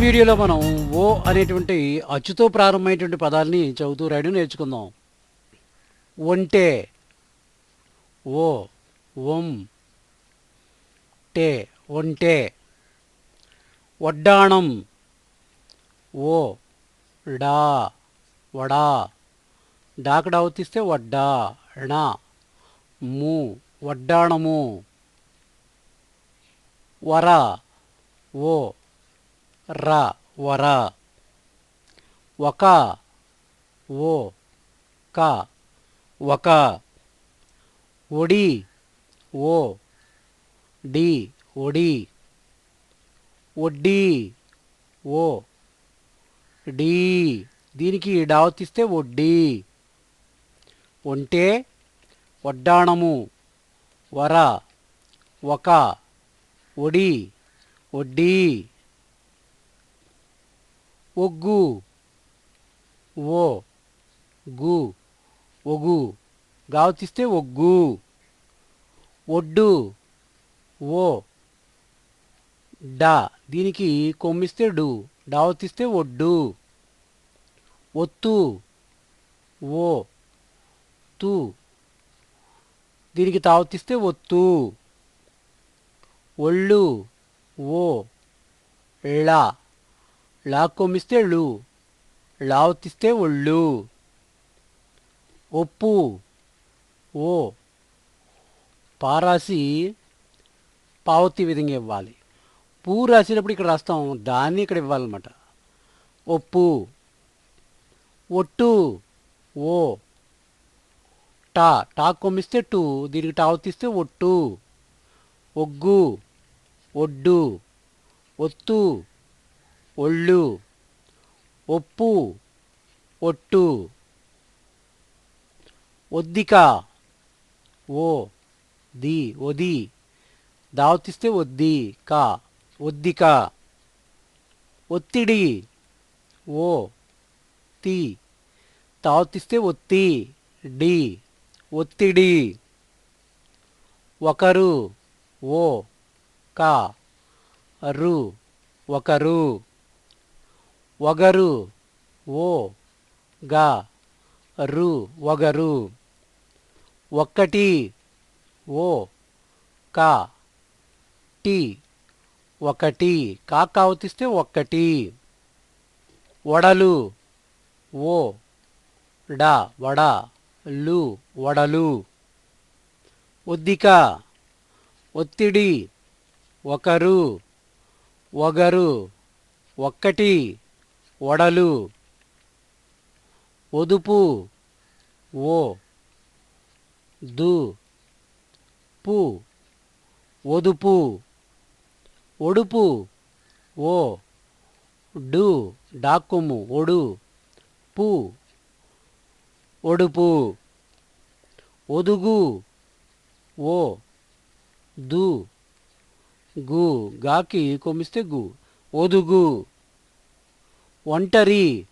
వీడియోలో మనం ఓ అనేటువంటి అచ్చుతో ప్రారంభమైనటువంటి పదాలని చదువుతూ రాయడం నేర్చుకుందాం. ఒంటే ఓ ఓం టే ఒంటే. వడ్డాణం ఓ డా వడా. డాకడా అవతిస్తే వడ్డా ణ. ము వడ్డాణము. వర ఓ ర వర. ఒక ఓ క ఒక ఒడి ఓ. డి ఒడి. ఒడ్డీ ఓ. డీ. దీనికి డావతిస్తే వడ్డీ ఒంటే వడ్డాణము. వర ఒక ఒడి ఒడ్డీ. ఒగ్గు. ఓ. గు. ఒగు. గావతిస్తే ఒగ్గు. ఒడ్డు. ఓ. డా. దీనికి కొమ్మిస్తే డు. డావతిస్తే ఒడ్డు. ఒత్తు. ఓ. తు దీనికి తావతిస్తే ఒత్తు. ఒళ్ళు. ఓ. ళ. లా కొమ్మిస్తే లావతిస్తే ఒళ్ళు ఒప్పు ఓ పారాసి పావతి విధంగా ఇవ్వాలి. పూ రాసేటప్పుడు ఇక్కడ రాస్తాం దాన్ని ఇక్కడ ఇవ్వాలన్నమాట. ఒప్పు ఒట్టు ఓ టా టా కొమ్మిస్తే టూ దీనికి టావతిస్తే ఒట్టు. ఒగ్గు ఒడ్డు ఒత్తు ఒళ్ళు ఒప్పు ఒట్టు ఒద్దిక ఓ ది ఒది దావతిస్తే ఒద్ది కా ఒద్దిక ఒత్తిడి ఓ తి తావతిస్తే ఒత్తి డి ఒత్తిడి ఒకరు ఓ క రు ఒకరు. ఒగరు ఓ గా రు ఒగరు ఒక్కటి. ఓ కా టి ఒకటి. కాకావతిస్తే ఒక్కటి. వడలు. ఓ డా వడ లు వడలు. ఒద్దిక ఒత్తిడి. ఒకరు. ఒగరు ఒక్కటి. ఒడలు ఒదుపు ఓ దు పు ఒదుపు ఒడుపు ఓ డు డాక్కుము ఒడు పు ఒడుపు ఒదుగు ఓ దు గు గాకి కొమిస్తే గు ఒదుగు. ఒంటరి.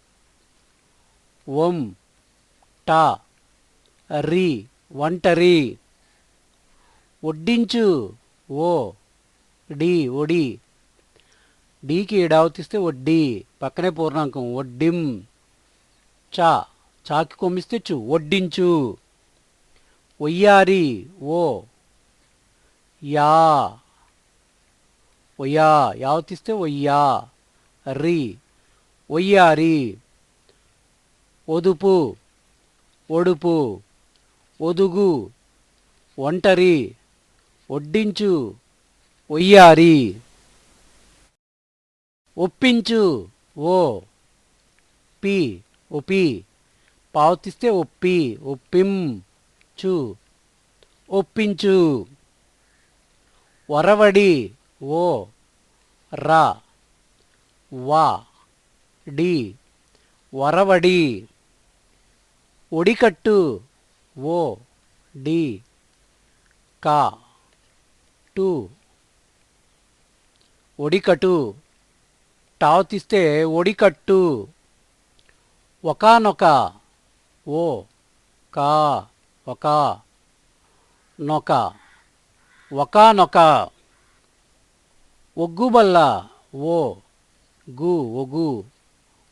ఒం టా రి ఒంటరి. వడ్డించు ఓ డి ఒడి. డీకి డావతిస్తే వడ్డీ పక్కనే పూర్ణాంకం వడ్డిం. చా చాకి కొమ్మిస్తే చు వడ్డించు. ఒయ్యారి ఓ యా. ఒయ్యా యావతిస్తే ఒయ్యా రి. ఒయ్యారి. ఒదుపు ఒడుపు ఒదుగు ఒంటరి ఒడ్డించు ఒయ్యారి. ఒప్పించు ఓ. పి ఒపి. పావతిస్తే ఒప్పి ఒప్పించు ఒప్పించు. వరవడి ఓ. రా. వా. డి. వరవడి. ఒడికట్టు. ఓ. డి. కా. టు. ఒడికటు టావతిస్తే ఒడికట్టు. ఒకనొక. ఓ. కా. ఒక. నొక. ఒకనొక. ఒగ్గుబల్ల. ఓ. గు. ఒగు.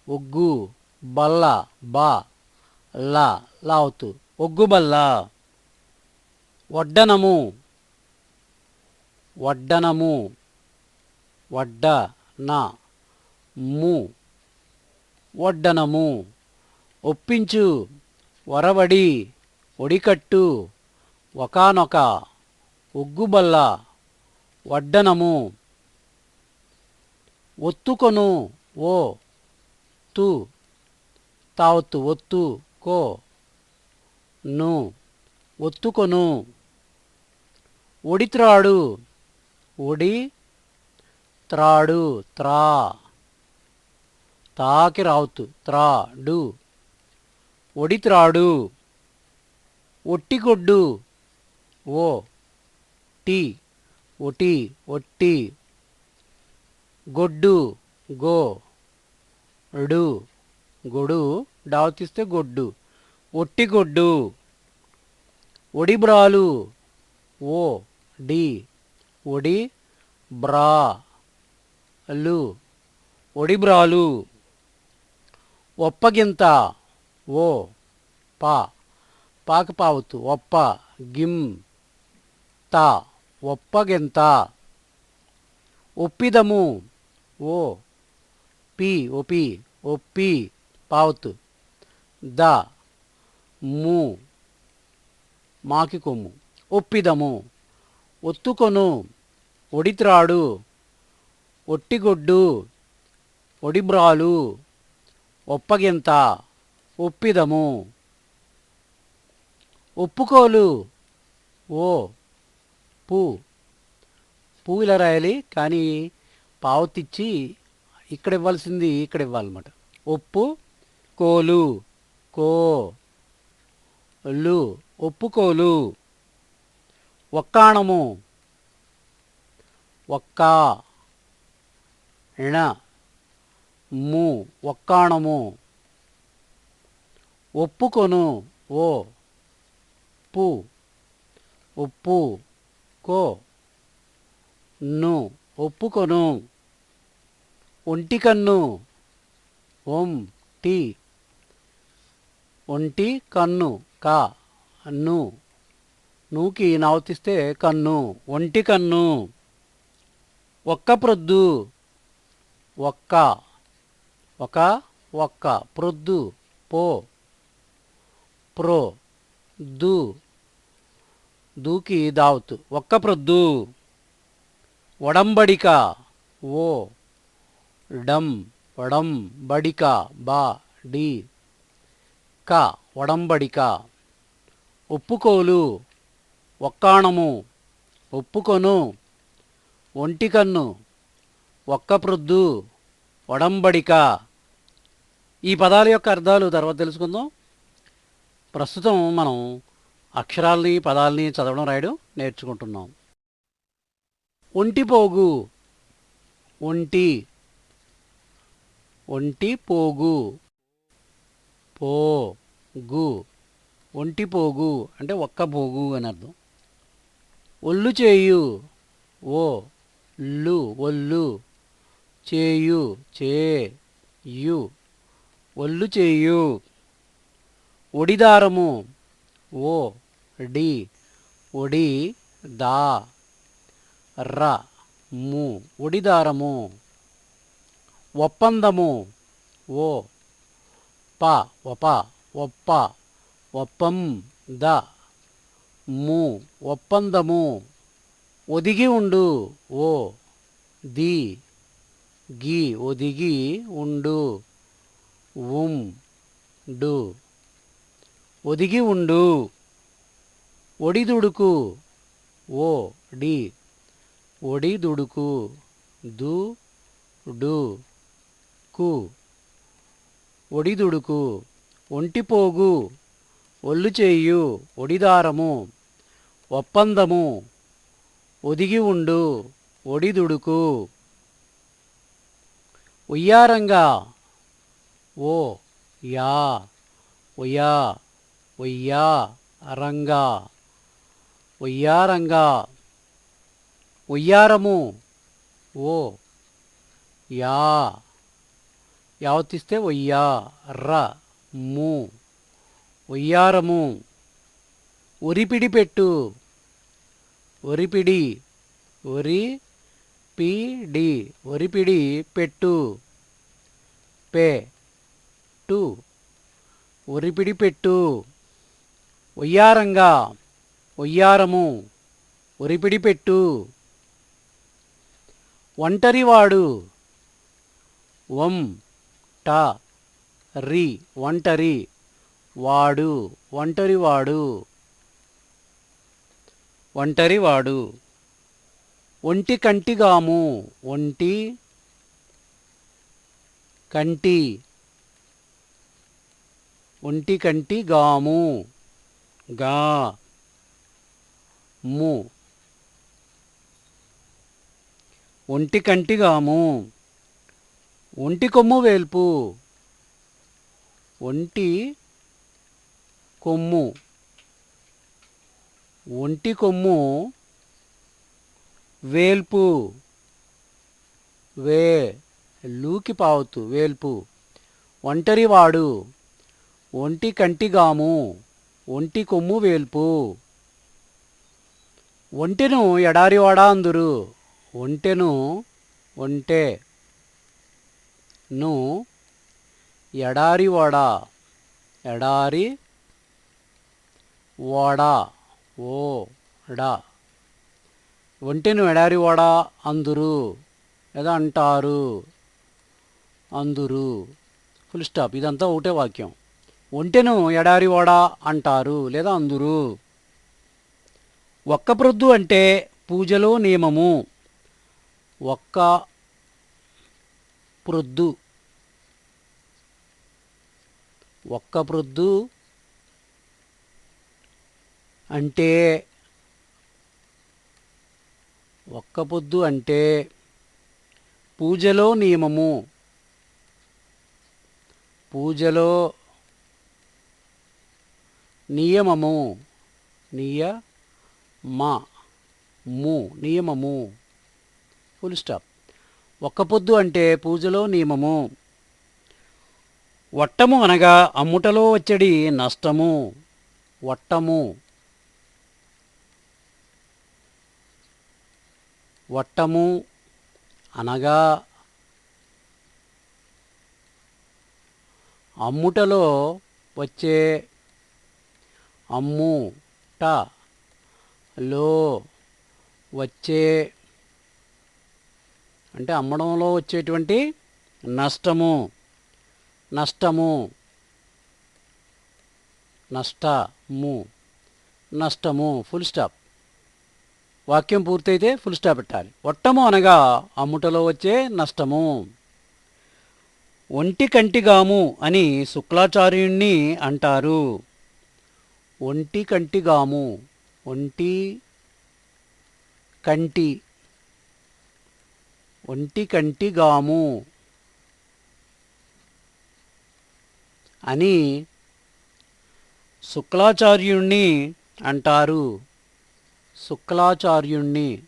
ఒగ్గు బల్ల బా లా లావుతు. ఒగ్గు బల్ల. వడ్డనము. వడ్డనము. వడ్డ నా ము. వడ్డనము. ఒప్పించు. వరవడి. ఒడికట్టు. ఒకానొక ఒగ్గుబల్ల వడ్డనము. ఒత్తుకొను. ఓ. తు తావత్తు ఒత్తు కో ను ఒత్తుకొను ఒడిత్రాడు ఒడి త్రాడు త్రా. తాకి రావుతు త్రాడు. ఒడిత్రాడు ఒట్టిగొడ్డు ఓ టి ఒటి ఒట్టి. గొడ్డు గో. డు. గొడు. డావు తీస్తే గొడ్డు. ఒట్టిగొడ్డు ఒడిబ్రాలు ఓ. డి. ఒడి బ్రా. లు. ఒడిబ్రాలు ఒప్పగింత ఓ. పా. పాక పావుతు. ఒప్ప. గిమ్ త. ఒప్పగింత ఒప్పిదము. ఓ. పి ఒపి ఒప్పి పావుత్. ద ము మాకి కొమ్ము ఒప్పిదము. ఒత్తుకొను ఒడిత్రాడు ఒట్టిగొడ్డు ఒడిబ్రాలు ఒప్పగింత ఒప్పిదము. ఒప్పుకోలు ఓ పూ. ఇలా రాయాలి కానీ పావతిచ్చి ఇక్కడ ఇవ్వాల్సింది ఇక్కడ ఇవ్వాలన్నమాట ఒప్పు కోలు కో లు ఒప్పుకోలు. ఒక్కాణము ఒక్క ణ ము ఒక్కాణము. ఒప్పుకొను ఓ పు ఉప్పు కో ను ఒప్పుకొను. ఒంటి కన్ను. ఓం టి. ఒంటి కన్ను కా. అన్ను నూకి నావతిస్తే కన్ను. ఒంటి కన్ను. ఒక్క ప్రొద్దు. ఒక్క. ఒక ఒక్క. ప్రొద్దు. పో. ప్రో. దు. దూకి దావుతు. ఒక్క ప్రొద్దు. ఒడంబడిక. ఓ. డం వడం బడిక బా డి. క వడంబడిక. ఒప్పుకోలు ఒక్కాణము ఒప్పుకొను ఒంటికన్ను ఒక్క ప్రొద్దు ఒడంబడిక ఈ పదాల యొక్క అర్థాలు తర్వాత తెలుసుకుందాం. ప్రస్తుతం మనం అక్షరాల్ని పదాలని చదవడం రాయడం నేర్చుకుంటున్నాం. ఒంటిపోగు ఒంటి ఒంటి పోగు. పోగు ఒంటిపోగు అంటే ఒక్క పోగు అని అర్థం. ఒళ్ళు చేయు. ఓ లు ఒళ్ళు. చేయు చే యు ఒళ్ళు చేయు. ఒడిదారము. ఓ డి ఒడి దా ర ము ఒడిదారము. ఒప్పందము. ఓ ప ఒప ఒప్ప ఒప్పం ద ము ఒప్పందము. ఒదిగి ఉండు ఓ ది గి ఒదిగి ఉండు ఉం డు. ఒదిగి ఉండు ఒడిదుడుకు ఓ డి. ఒడిదుడుకు దు డు. కు ఒడిదుడుకు ఒంటిపోగు ఒళ్ళు చేయు ఒడిదారము ఒప్పందము ఒదిగి ఉండు ఒడిదుడుకు. ఉయ్యారంగా ఓ యా ఒయా ఉయ్యా అరంగా ఉయ్యారంగా ఉయ్యారము ఓ యా యావత్తిస్తే ఒయ్యా ర ము. ఒయ్యారము ఒరిపిడి పెట్టు. ఒరిపిడి. ఒరి పిడి ఒరిపిడి పెట్టు. పే. టు. ఒరిపిడి పెట్టు. ఒయ్యారంగా ఒయ్యారము ఒరిపిడి పెట్టు. ఒంటరివాడు. వం ట రి ఒంటరి వాడు ఒంటరివాడు ఒంటరివాడు ఒంటి కంటిగాము ఒంటి కంటి ఒంటి కంటి గాము గా ము ఒంటి కంటిగాము ఒంటి కొమ్ము వేల్పు. ఒంటి కొమ్ము. ఒంటి కొమ్ము వేల్పు. వే లూకి పావుతు వేల్పు. ఒంటరివాడు ఒంటి కంటిగాము ఒంటి కొమ్ము వేల్పు. ఒంటెను ఎడారివాడా అందురు. ఒంటెను ఒంటె. ను ఎడారి వడ ఎడారి వడా? ఓ డా ఒంటెను ఎడారివాడా? అందురు. లేదా అంటారు. అందురు. Full stop. ఇదంతా ఒకటే వాక్యం. ఒంటెను ఎడారి ఎడారివాడా? అంటారు. లేదా అందురు. ఒక్క ప్రొద్దు అంటే పూజలో నియమము. ఒక్క ప్రొద్దు. ఒక్క ప్రొద్దు అంటే ఒక్క పొద్దు అంటే పూజలో నియమము. పూజలో నియమము. నియ మా. ము నియమము. ఫుల్ స్టాప్ ఒక్క పొద్దు అంటే పూజలో నియమము. వట్టము అనగా అమ్ముటలో వచ్చడి నష్టము. వట్టము. వట్టము అనగా అమ్ముటలో వచ్చే అమ్ము ట లో వచ్చే అంటే అమ్మడంలో వచ్చేటువంటి నష్టము. నష్టము. నష్టము. నష్టము. ఫుల్ స్టాప్ వాక్యం పూర్తయితే ఫుల్ స్టాప్ పెట్టాలి. వట్టము అనగా అమ్ముటలో వచ్చే నష్టము. ఒంటి కంటిగాము అని శుక్లాచార్యుణ్ణి అంటారు. ఒంటి కంటిగాము. ఒంటి కంటి. ఒంటి కంటిగాము. అని శుక్లాచార్యుణ్ణి అంటారు. శుక్లాచార్యుణ్ణి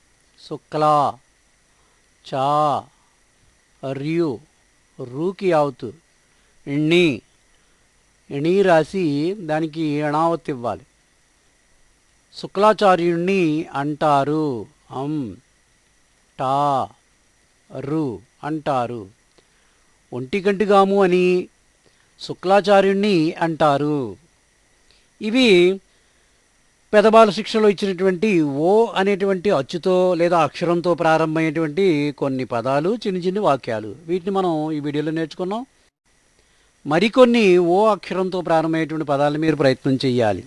శుక్లా చా ర్యు రూకి అవుతు. ఇణి ఇణి రాసి దానికి ఎణావత్ ఇవ్వాలి. శుక్లాచార్యుణ్ణి అంటారు. అం టా రు అంటారు. ఒంటికంటిగాము అని శుక్లాచార్యుణ్ణి అంటారు. ఇవి పెదబాల శిక్షలో ఇచ్చినటువంటి ఓ అనేటువంటి అచ్చుతో లేదా అక్షరంతో ప్రారంభమైనటువంటి కొన్ని పదాలు చిన్న చిన్న వాక్యాలు. వీటిని మనం ఈ వీడియోలో నేర్చుకున్నాం. మరికొన్ని ఓ అక్షరంతో ప్రారంభమయ్యేటువంటి పదాలు మీరు ప్రయత్నం చేయాలి